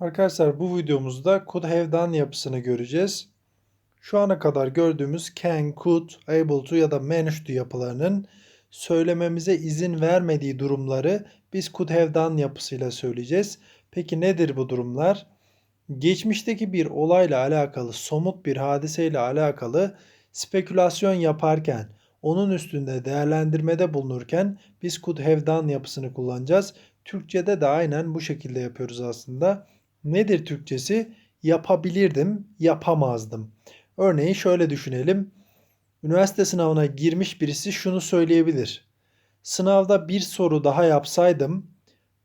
Arkadaşlar bu videomuzda could have done yapısını göreceğiz. Şu ana kadar gördüğümüz can, could, able to ya da managed to yapılarının söylememize izin vermediği durumları biz could have done yapısıyla söyleyeceğiz. Peki nedir bu durumlar? Geçmişteki bir olayla alakalı, somut bir hadiseyle alakalı spekülasyon yaparken, onun üstünde değerlendirmede bulunurken biz could have done yapısını kullanacağız. Türkçede de aynen bu şekilde yapıyoruz aslında. Nedir Türkçesi? Yapabilirdim, yapamazdım. Örneğin şöyle düşünelim. Üniversite sınavına girmiş birisi şunu söyleyebilir. Sınavda bir soru daha yapsaydım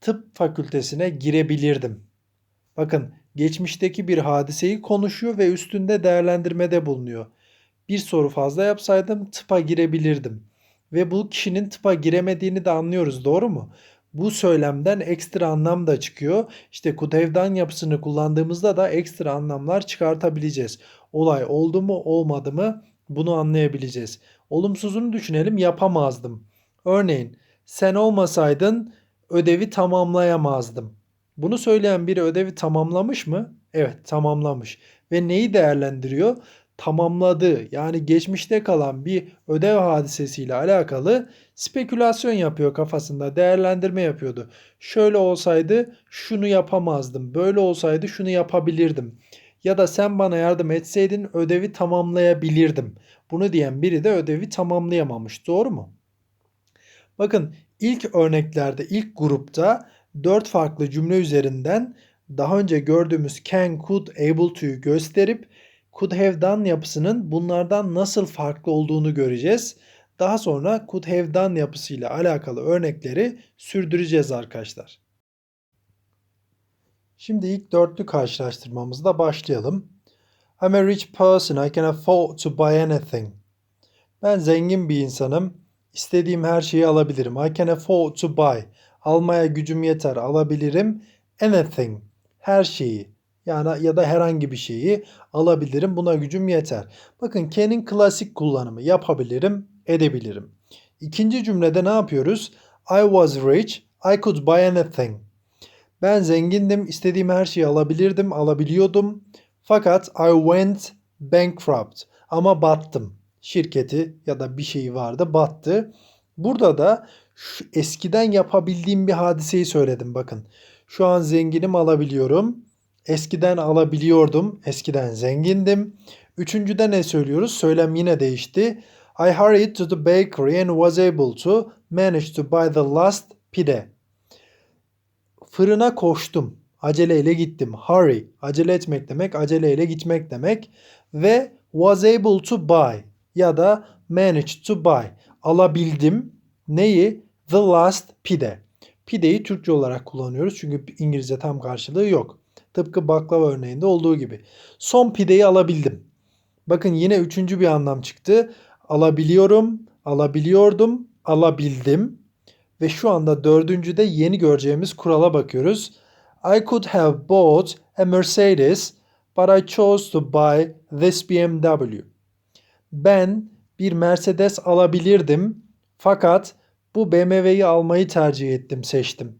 tıp fakültesine girebilirdim. Bakın geçmişteki bir hadiseyi konuşuyor ve üstünde değerlendirmede bulunuyor. Bir soru fazla yapsaydım tıpa girebilirdim. Ve bu kişinin tıpa giremediğini de anlıyoruz doğru mu? Bu söylemden ekstra anlam da çıkıyor. İşte done yapısını kullandığımızda da ekstra anlamlar çıkartabileceğiz. Olay oldu mu olmadı mı bunu anlayabileceğiz. Olumsuzunu düşünelim yapamazdım. Örneğin sen olmasaydın ödevi tamamlayamazdım. Bunu söyleyen biri ödevi tamamlamış mı? Evet tamamlamış. Ve neyi değerlendiriyor? Tamamladığı yani geçmişte kalan bir ödev hadisesiyle alakalı spekülasyon yapıyor kafasında, değerlendirme yapıyordu. Şöyle olsaydı şunu yapamazdım, böyle olsaydı şunu yapabilirdim. Ya da sen bana yardım etseydin ödevi tamamlayabilirdim. Bunu diyen biri de ödevi tamamlayamamış. Doğru mu? Bakın ilk örneklerde, ilk grupta 4 farklı cümle üzerinden daha önce gördüğümüz can, could, able to'yu gösterip could have done yapısının bunlardan nasıl farklı olduğunu göreceğiz. Daha sonra could have done yapısıyla alakalı örnekleri sürdüreceğiz arkadaşlar. Şimdi ilk dörtlü karşılaştırmamızda başlayalım. I'm a rich person. I can afford to buy anything. Ben zengin bir insanım. İstediğim her şeyi alabilirim. I can afford to buy. Almaya gücüm yeter. Alabilirim. Anything. Her şeyi. Yani ya da herhangi bir şeyi alabilirim. Buna gücüm yeter. Bakın can'in klasik kullanımı. Yapabilirim, edebilirim. İkinci cümlede ne yapıyoruz? I was rich. I could buy anything. Ben zengindim, istediğim her şeyi alabilirdim, alabiliyordum. Fakat I went bankrupt. Ama battım. Şirketi ya da bir şeyi vardı, battı. Burada da şu eskiden yapabildiğim bir hadiseyi söyledim bakın. Şu an zenginim alabiliyorum. Eskiden alabiliyordum. Eskiden zengindim. Üçüncüde ne söylüyoruz? Söylem yine değişti. I hurried to the bakery and was able to manage to buy the last pide. Fırına koştum. Aceleyle gittim. Hurry. Acele etmek demek. Aceleyle gitmek demek. Ve was able to buy ya da managed to buy. Alabildim. Neyi? The last pide. Pideyi Türkçe olarak kullanıyoruz çünkü İngilizce tam karşılığı yok. Tıpkı baklava örneğinde olduğu gibi. Son pideyi alabildim. Bakın yine üçüncü bir anlam çıktı. Alabiliyorum, alabiliyordum, alabildim. Ve şu anda dördüncüde yeni göreceğimiz kurala bakıyoruz. I could have bought a Mercedes but I chose to buy this BMW. Ben bir Mercedes alabilirdim fakat bu BMW'yi almayı tercih ettim, seçtim.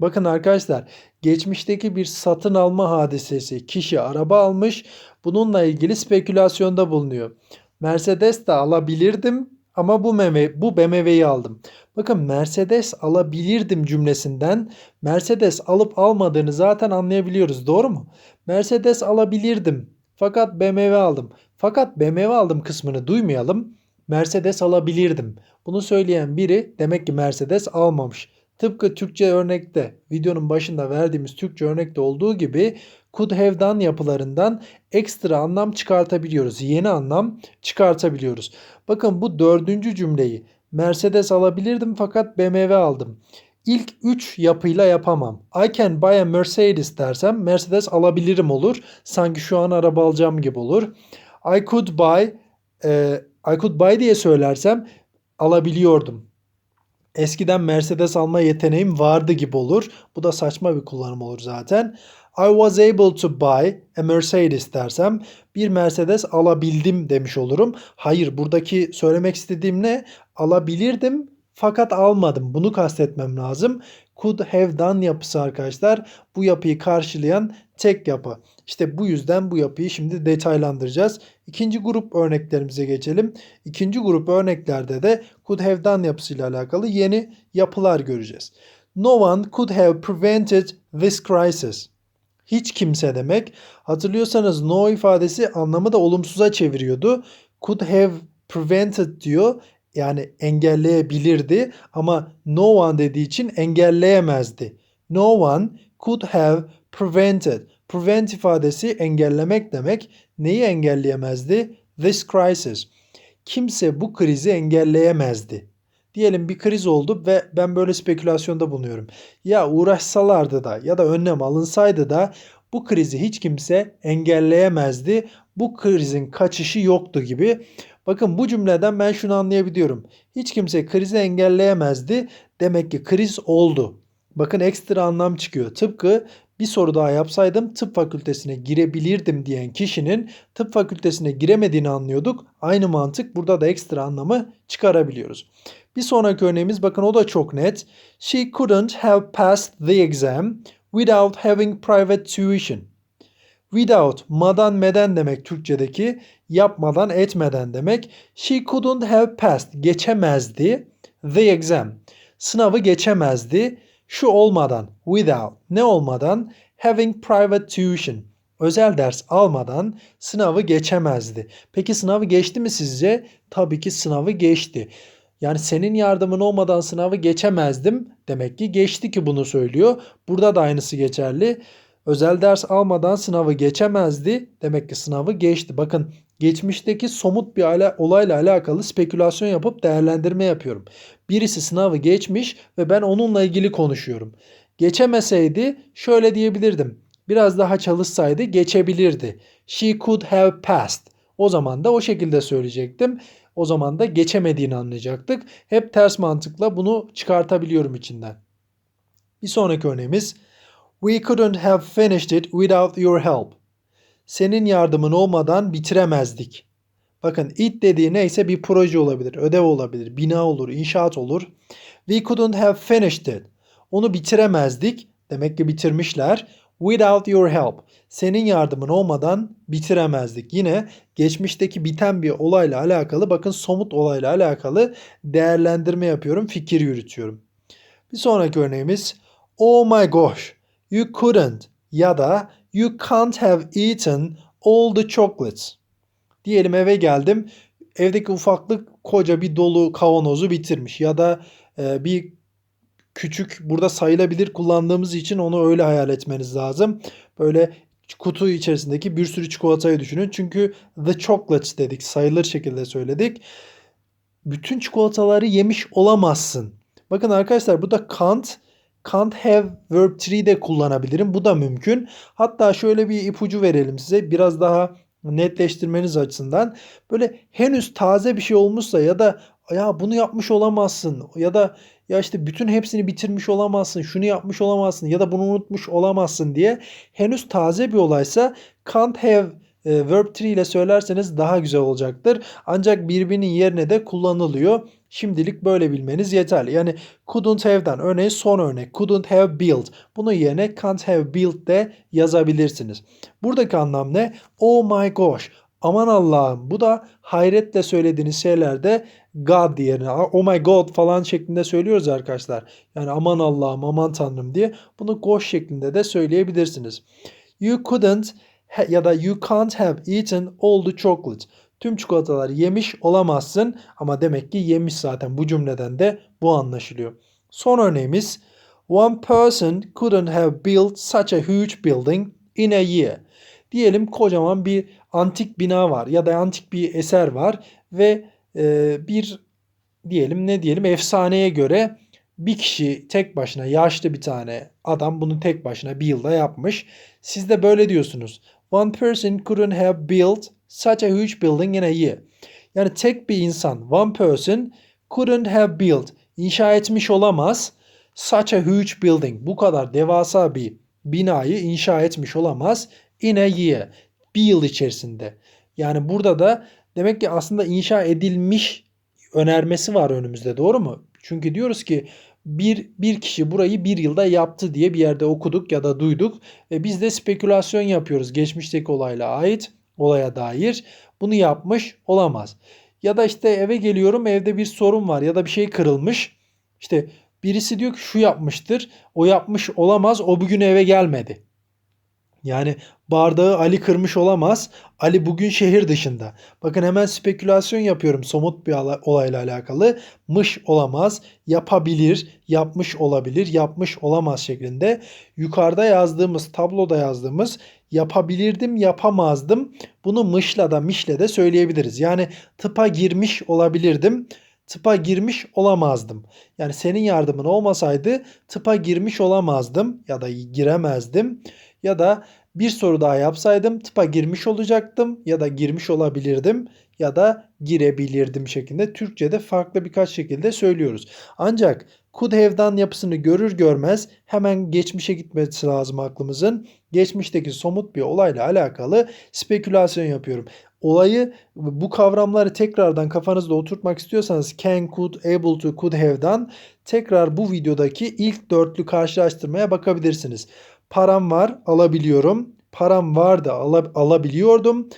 Bakın arkadaşlar, geçmişteki bir satın alma hadisesi. Kişi araba almış, bununla ilgili spekülasyonda bulunuyor. Mercedes de alabilirdim ama bu BMW, bu BMW'yi aldım. Bakın Mercedes alabilirdim cümlesinden Mercedes alıp almadığını zaten anlayabiliyoruz. Doğru mu? Mercedes alabilirdim fakat BMW aldım. Fakat BMW aldım kısmını duymayalım. Mercedes alabilirdim. Bunu söyleyen biri demek ki Mercedes almamış. Tıpkı Türkçe örnekte videonun başında verdiğimiz Türkçe örnekte olduğu gibi could have done yapılarından ekstra anlam çıkartabiliyoruz. Yeni anlam çıkartabiliyoruz. Bakın bu dördüncü cümleyi Mercedes alabilirdim fakat BMW aldım. İlk 3 yapıyla yapamam. I can buy a Mercedes dersem Mercedes alabilirim olur. Sanki şu an araba alacağım gibi olur. I could buy e, I could buy diye söylersem alabiliyordum. Eskiden Mercedes alma yeteneğim vardı gibi olur. Bu da saçma bir kullanım olur zaten. I was able to buy a Mercedes dersem bir Mercedes alabildim demiş olurum. Hayır buradaki söylemek istediğim ne? Alabilirdim fakat almadım. Bunu kastetmem lazım. Could have done yapısı arkadaşlar. Bu yapıyı karşılayan tek yapı. İşte bu yüzden bu yapıyı şimdi detaylandıracağız. İkinci grup örneklerimize geçelim. İkinci grup örneklerde de could have done yapısıyla alakalı yeni yapılar göreceğiz. No one could have prevented this crisis. Hiç kimse demek. Hatırlıyorsanız no ifadesi anlamı da olumsuza çeviriyordu. Could have prevented diyor. Yani engelleyebilirdi ama no one dediği için engelleyemezdi. No one could have prevented. Prevent ifadesi engellemek demek. Neyi engelleyemezdi? This crisis. Kimse bu krizi engelleyemezdi. Diyelim bir kriz oldu ve ben böyle spekülasyonda bulunuyorum. Ya uğraşsalardı da ya da önlem alınsaydı da bu krizi hiç kimse engelleyemezdi. Bu krizin kaçışı yoktu gibi. Bakın bu cümleden ben şunu anlayabiliyorum. Hiç kimse krizi engelleyemezdi. Demek ki kriz oldu. Bakın ekstra anlam çıkıyor. Tıpkı bir soru daha yapsaydım tıp fakültesine girebilirdim diyen kişinin tıp fakültesine giremediğini anlıyorduk. Aynı mantık burada da ekstra anlamı çıkarabiliyoruz. Bir sonraki örneğimiz bakın o da çok net. She couldn't have passed the exam without having private tuition. Without, madan meden demek Türkçedeki yapmadan etmeden demek. She couldn't have passed, geçemezdi. The exam, sınavı geçemezdi. Şu olmadan, without, ne olmadan? Having private tuition, özel ders almadan sınavı geçemezdi. Peki sınavı geçti mi sizce? Tabii ki sınavı geçti. Yani senin yardımın olmadan sınavı geçemezdim. Demek ki geçti ki bunu söylüyor. Burada da aynısı geçerli. Özel ders almadan sınavı geçemezdi. Demek ki sınavı geçti. Bakın geçmişteki somut bir ala, olayla alakalı spekülasyon yapıp değerlendirme yapıyorum. Birisi sınavı geçmiş ve ben onunla ilgili konuşuyorum. Geçemeseydi şöyle diyebilirdim. Biraz daha çalışsaydı geçebilirdi. She could have passed. O zaman da o şekilde söyleyecektim. O zaman da geçemediğini anlayacaktık. Hep ters mantıkla bunu çıkartabiliyorum içinden. Bir sonraki örneğimiz We couldn't have finished it without your help. Senin yardımın olmadan bitiremezdik. Bakın it dediği neyse bir proje olabilir, ödev olabilir, bina olur, inşaat olur. We couldn't have finished it. Onu bitiremezdik. Demek ki bitirmişler. Without your help. Senin yardımın olmadan bitiremezdik. Yine geçmişteki biten bir olayla alakalı bakın somut olayla alakalı değerlendirme yapıyorum, fikir yürütüyorum. Bir sonraki örneğimiz Oh my gosh, you couldn't ya da you can't have eaten all the chocolates. Diyelim eve geldim. Evdeki ufaklık koca bir dolu kavanozu bitirmiş ya da e, bir küçük burada sayılabilir kullandığımız için onu öyle hayal etmeniz lazım. Böyle kutu içerisindeki bir sürü çikolatayı düşünün. Çünkü the chocolates dedik sayılır şekilde söyledik. Bütün çikolataları yemiş olamazsın. Bakın arkadaşlar bu da can't can't have verb 3 de kullanabilirim. Bu da mümkün. Hatta şöyle bir ipucu verelim size. Biraz daha netleştirmeniz açısından. Böyle henüz taze bir şey olmuşsa ya da ya bunu yapmış olamazsın ya da ya işte bütün hepsini bitirmiş olamazsın, şunu yapmış olamazsın ya da bunu unutmuş olamazsın diye henüz taze bir olaysa can't have e, verb 3 ile söylerseniz daha güzel olacaktır. Ancak birbirinin yerine de kullanılıyor. Şimdilik böyle bilmeniz yeterli. Yani couldn't have'dan örneğin son örnek couldn't have built. Bunun yerine can't have built de yazabilirsiniz. Buradaki anlam ne? Oh my gosh. Aman Allah'ım bu da hayretle söylediğiniz şeylerde God yerine oh my God falan şeklinde söylüyoruz arkadaşlar. Yani aman Allah'ım aman Tanrım diye bunu gosh şeklinde de söyleyebilirsiniz. You couldn't ya da you can't have eaten all the chocolate. Tüm çikolataları yemiş olamazsın ama demek ki yemiş zaten bu cümleden de bu anlaşılıyor. Son örneğimiz One person couldn't have built such a huge building in a year. Diyelim kocaman bir antik bina var ya da antik bir eser var ve e, bir diyelim ne diyelim efsaneye göre bir kişi tek başına yaşlı bir tane adam bunu tek başına bir yılda yapmış. Siz de böyle diyorsunuz. One person couldn't have built such a huge building in a year. Yani tek bir insan, one person couldn't have built, inşa etmiş olamaz. Such a huge building, bu kadar devasa bir binayı inşa etmiş olamaz. In a year, bir yıl içerisinde. Yani burada da demek ki aslında inşa edilmiş önermesi var önümüzde doğru mu? Çünkü diyoruz ki bir, bir kişi burayı bir yılda yaptı diye bir yerde okuduk ya da duyduk. Ve biz de spekülasyon yapıyoruz geçmişteki olayla ait olaya dair. Bunu yapmış olamaz. Ya da işte eve geliyorum evde bir sorun var ya da bir şey kırılmış. İşte birisi diyor ki şu yapmıştır. O yapmış olamaz. O bugün eve gelmedi. Yani bardağı Ali kırmış olamaz. Ali bugün şehir dışında. Bakın hemen spekülasyon yapıyorum somut bir olayla alakalı. Mış olamaz, yapabilir, yapmış olabilir, yapmış olamaz şeklinde. Yukarıda yazdığımız, tabloda yazdığımız yapabilirdim, yapamazdım. Bunu mışla da mişle de söyleyebiliriz. Yani tıpa girmiş olabilirdim. Tıpa girmiş olamazdım. Yani senin yardımın olmasaydı tıpa girmiş olamazdım ya da giremezdim. Ya da bir soru daha yapsaydım tıpa girmiş olacaktım ya da girmiş olabilirdim ya da girebilirdim şeklinde Türkçe'de farklı birkaç şekilde söylüyoruz. Ancak could have'dan yapısını görür görmez hemen geçmişe gitmesi lazım aklımızın. Geçmişteki somut bir olayla alakalı spekülasyon yapıyorum. Olayı bu kavramları tekrardan kafanızda oturtmak istiyorsanız can, could, able to, could have'dan tekrar bu videodaki ilk dörtlü karşılaştırmaya bakabilirsiniz. Param var, alabiliyorum. Param vardı, ala- alabiliyordum.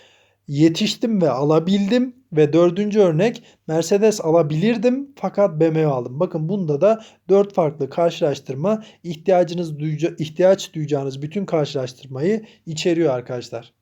Yetiştim ve alabildim. Ve dördüncü örnek Mercedes alabilirdim fakat BMW aldım. Bakın bunda da dört farklı karşılaştırma ihtiyacınız duyca- ihtiyaç duyacağınız bütün karşılaştırmayı içeriyor arkadaşlar.